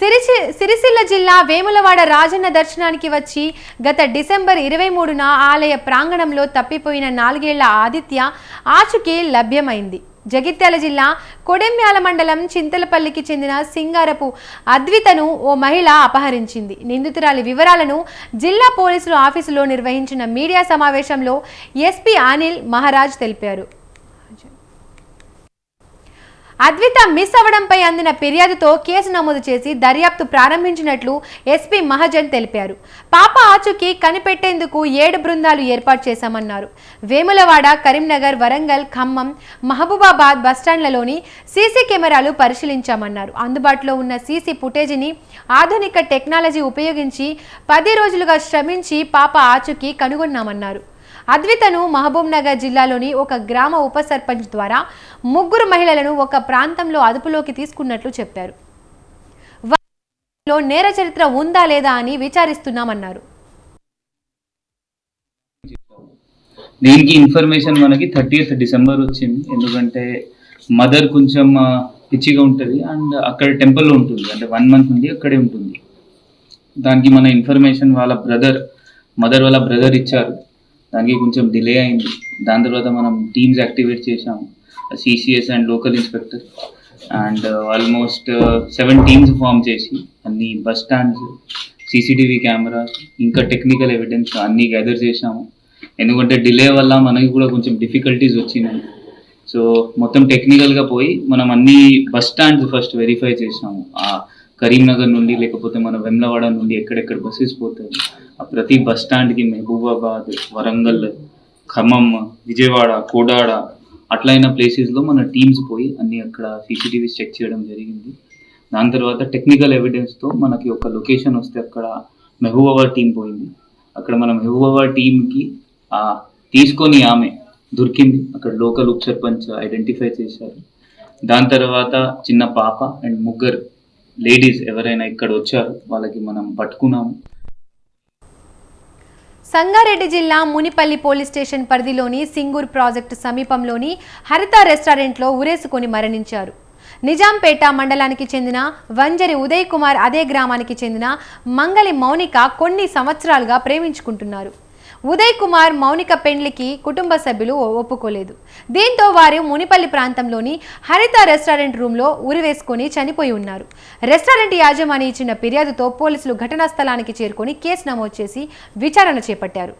సిరిసి సిరిసిల్ల జిల్లా వేములవాడ రాజన్న దర్శనానికి వచ్చి గత డిసెంబర్ ఇరవై మూడున ఆలయ ప్రాంగణంలో తప్పిపోయిన నాలుగేళ్ళ ఆదిత్య ఆచుకి లభ్యమైంది. జగిత్యాల జిల్లా కొడెమ్యాల మండలం చింతలపల్లికి చెందిన సింగారపు అద్వితను ఓ మహిళ అపహరించింది. నిందితురాలి వివరాలను జిల్లా పోలీసులు ఆఫీసులో నిర్వహించిన మీడియా సమావేశంలో ఎస్పీ అనిల్ మహారాజ్ తెలిపారు. అద్విత మిస్ అవ్వడంపై అందిన ఫిర్యాదుతో కేసు నమోదు చేసి దర్యాప్తు ప్రారంభించినట్లు ఎస్పీ మహాజన్ తెలిపారు. పాప ఆచూకీ కనిపెట్టేందుకు ఏడు బృందాలు ఏర్పాటు చేశామన్నారు. వేములవాడ కరీంనగర్ వరంగల్ ఖమ్మం మహబూబాబాద్ బస్టాండ్లలోని సీసీ కెమెరాలు పరిశీలించామన్నారు. అందుబాటులో ఉన్న సీసీ ఫుటేజీని ఆధునిక టెక్నాలజీ ఉపయోగించి పది రోజులుగా శ్రమించి పాప ఆచూకీ కనుగొన్నామన్నారు. అద్వితను మహబూబ్ నగర్ జిల్లాలోని ఒక గ్రామ ఉప సర్పంచ్ ద్వారా ముగ్గురు మహిళలను ఒక ప్రాంతంలో అదుపులోకి తీసుకున్నట్లు చెప్పారు. వారిలో నేర చరిత్ర ఉందా లేదా అని విచారిస్తున్నామన్నారు. దీనికి ఇన్ఫర్మేషన్ మనకి థర్టీ డిసెంబర్ వచ్చింది. ఎందుకంటే మదర్ కొంచెం పిచ్చిగా ఉంటుంది. అండ్ అక్కడ టెంపుల్లో ఉంటుంది. అంటే వన్ మంత్ నుండి అక్కడే ఉంటుంది. దానికి మన ఇన్ఫర్మేషన్ వాళ్ళ బ్రదర్ మదర్ వాళ్ళ బ్రదర్ ఇచ్చారు. దానికి కొంచెం డిలే అయింది. దాని తర్వాత మనం టీమ్స్ యాక్టివేట్ చేసాము CCS and local inspector and almost seven teams form చేసి అన్ని బస్ స్టాండ్స్ సీసీటీవీ కెమెరా ఇంకా టెక్నికల్ ఎవిడెన్స్ అన్నీ గ్యాదర్ చేసాము ఎందుకంటే డిలే వల్ల మనకి కూడా కొంచెం డిఫికల్టీస్ వచ్చినాయి. సో మొత్తం టెక్నికల్గా పోయి మనం అన్ని బస్ స్టాండ్స్ ఫస్ట్ వెరిఫై చేసాము కరీంనగర్ నుండి లేకపోతే మన వెమ్లవాడ నుండి ఎక్కడెక్కడ బస్సెస్ పోతాయి. ఆ ప్రతి బస్ స్టాండ్కి మహబూబాబాద్ వరంగల్ ఖమ్మం విజయవాడ కోడాడ అట్లైన ప్లేసెస్లో మన టీమ్స్ పోయి అన్ని అక్కడ సీసీటీవీస్ చెక్ చేయడం జరిగింది. దాని తర్వాత టెక్నికల్ ఎవిడెన్స్తో మనకి ఒక లొకేషన్ వస్తే అక్కడ మెహబూబాబాద్ టీం పోయింది. అక్కడ మన మెహబూబాబాద్ టీంకి ఆ తీసుకొని ఆమె దొరికింది. అక్కడ లోకల్ ఉప సర్పంచ్ ఐడెంటిఫై చేశారు. దాని తర్వాత చిన్న పాప అండ్ ముగ్గురు లేడీస్ ఎవరైనా ఇక్కడ వచ్చారు వాళ్ళకి మనం పట్టుకున్నాము సంగారెడ్డి జిల్లా మునిపల్లి పోలీస్ స్టేషన్ పరిధిలోని సింగూర్ ప్రాజెక్టు సమీపంలోని హరిత రెస్టారెంట్లో ఉరేసుకొని మరణించారు. నిజాంపేట మండలానికి చెందిన వంజరి ఉదయ్ కుమార్ అదే గ్రామానికి చెందిన మంగలి మౌనిక కొన్ని సంవత్సరాలుగా ప్రేమించుకుంటున్నారు. ఉదయ్ కుమార్ మౌనిక పెండ్లికి కుటుంబ సభ్యులు ఒప్పుకోలేదు. దీంతో వారు మునిపల్లి ప్రాంతంలోని హరిత రెస్టారెంట్ రూమ్లో ఉరివేసుకొని చనిపోయి ఉన్నారు. రెస్టారెంట్ యాజమాని ఇచ్చిన ఫిర్యాదుతో పోలీసులు ఘటనా స్థలానికి చేరుకొని కేసు నమోదు చేసి విచారణ చేపట్టారు.